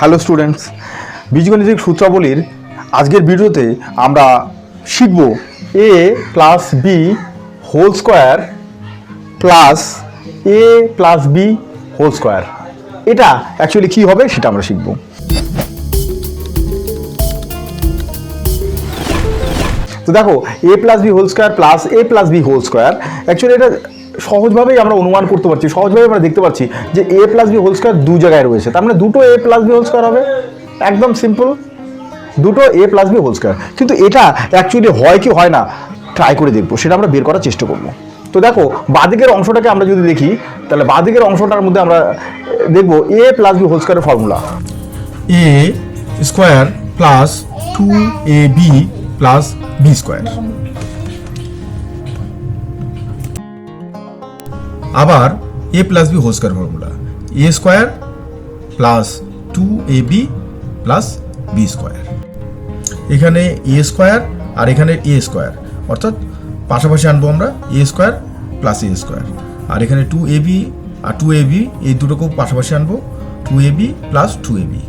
Hello students বীজগণিতিক সূত্রাবলীর আজকের ভিডিওতে আমরা শিখব A plus B whole square plus A plus B whole square এটা অ্যাকচুয়ালি কী হবে সেটা আমরা শিখব। তো দেখো A plus B whole square plus A plus B whole square actually এটা সহজভাবেই আমরা অনুমান করতে পারছি সহজভাবে আমরা দেখতে পাচ্ছি যে A plus B whole square দু জায়গায় রয়েছে। তার মানে দুটো A plus B whole square হবে। একদম সিম্পল দুটো A plus B whole square কিন্তু এটা অ্যাকচুয়ালি হয় কি হয় না ট্রাই করে দেখব। সেটা আমরা বের করার চেষ্টা করব। তো দেখো, বাদিকের অংশটাকে আমরা যদি দেখি, তাহলে বাদিকের অংশটার মধ্যে আমরা দেখব এ প্লাস বি হোল স্কোয়ারের formula A square plus two A B plus B square আবার A plus B whole square formula A square plus two A B plus B square এখানে এ স্কোয়ার আর এখানে A square অর্থাৎ পাশাপাশি আনব আমরা A square plus A square আর এখানে two A B আর টু এ বি এই দুটোকেও পাশাপাশি আনব। Two A B plus two A B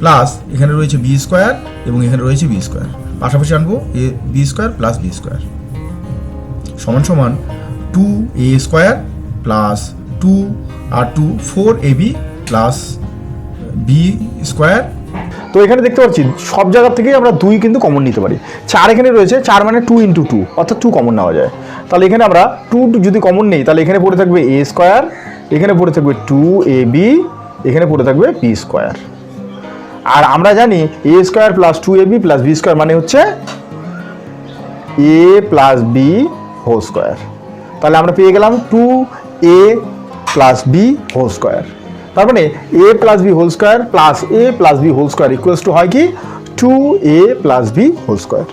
plus এখানে রয়েছে বি স্কোয়ার এবং এখানে রয়েছে বি স্কোয়ার পাশাপাশি আনব A B square plus B square সমান সমান two A square plus two R two four A B plus B square তো এখানে দেখতে পাচ্ছি, সব জায়গা থেকেই আমরা দুই কিন্তু কমন নিতে পারি। চার এখানে রয়েছে, চার মানে টু ইন্টু টু অর্থাৎ টু কমন নেওয়া যায়। তাহলে এখানে আমরা টু যদি কমন নেই, তাহলে এখানে পড়ে থাকবে এ স্কোয়ার এখানে পড়ে থাকবে টু এ বি এখানে পড়ে থাকবে বি স্কোয়ার আর আমরা জানি A square plus two A B plus B square মানে হচ্ছে A plus B whole square তাহলে আমরা পেয়ে গেলাম two A plus B whole square তার মানে A plus B whole square plus A plus B whole square equals to হয় কি? Two A plus B whole square